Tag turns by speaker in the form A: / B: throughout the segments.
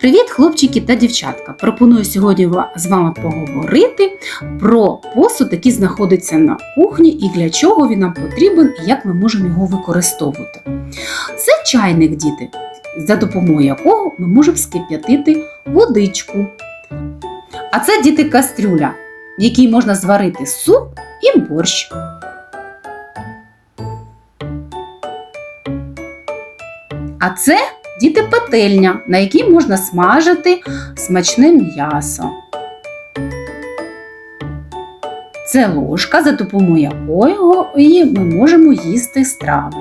A: Привіт, хлопчики та дівчатка! Пропоную сьогодні з вами поговорити про посуд, який знаходиться на кухні, і для чого він нам потрібен, і як ми можемо його використовувати. Це чайник, діти, за допомогою якого ми можемо скип'ятити водичку. А це діти кастрюля, в якій можна зварити суп і борщ. А це діти пательня, на якій можна смажити смачне м'ясо. Це ложка, за допомогою якої ми можемо їсти страви.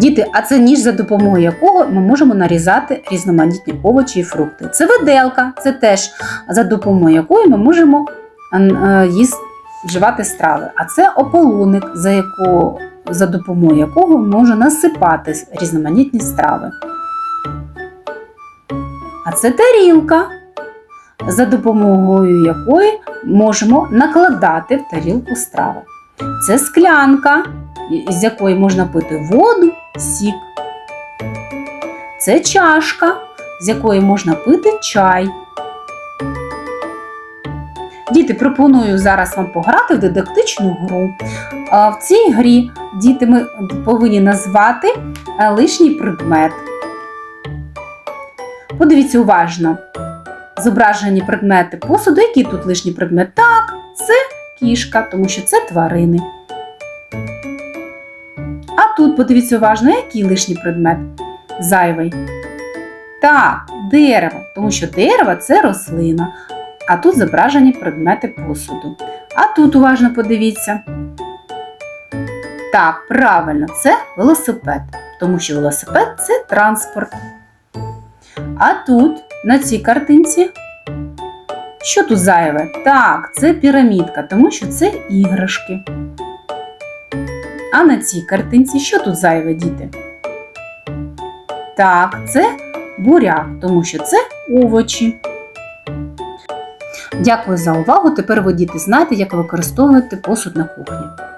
A: Діти, а це ніж, за допомогою якого ми можемо нарізати різноманітні овочі і фрукти. Це виделка, це теж за допомогою якої ми можемо е, їсти, вживати страви. А це ополоник, за якого за допомогою якого можна насипати різноманітні страви. А це тарілка, за допомогою якої можемо накладати в тарілку страви. Це склянка, з якої можна пити воду, сік. Це чашка, з якої можна пити чай. Діти, пропоную зараз вам пограти в дидактичну гру. В цій грі діти ми повинні назвати е, лишній предмет. Подивіться уважно. Зображені предмети посуду. Який тут лишній предмет? Так, це кішка, тому що це тварини. А тут подивіться уважно, який лишній предмет? Зайвий. Так, дерево, тому що дерево це рослина. А тут зображені предмети посуду. А тут уважно подивіться. Так, правильно, це велосипед, тому що велосипед це транспорт. А тут, на цій картинці, що тут зайве? Так, це пірамідка, тому що це іграшки. А на цій картинці що тут зайве, діти? Так, це буряк, тому що це овочі. Дякую за увагу. Тепер ви діти знаєте, як використовувати посуд на кухні.